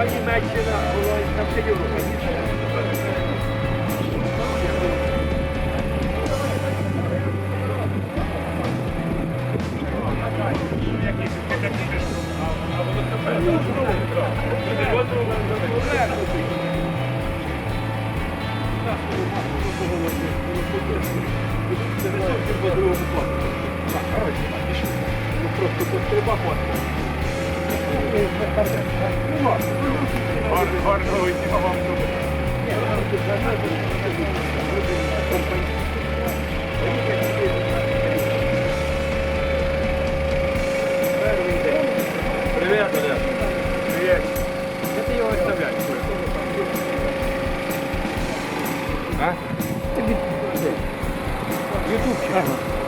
Та Німеччина, була і там все Європа. Просто тут треба хватить. Гарного дня вам тут. Привет, Олег. Привіт. Где ты его оставлять? А? Ютубчик. Ага.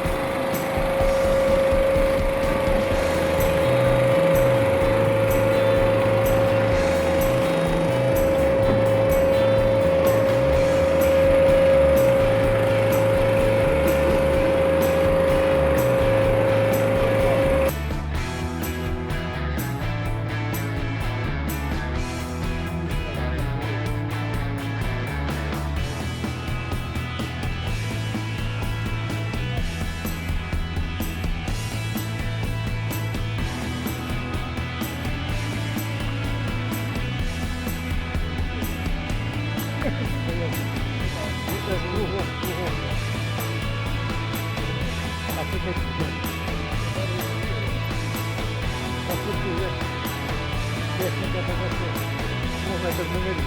Можно это изменить.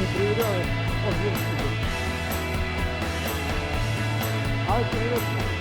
Не проверяю, а это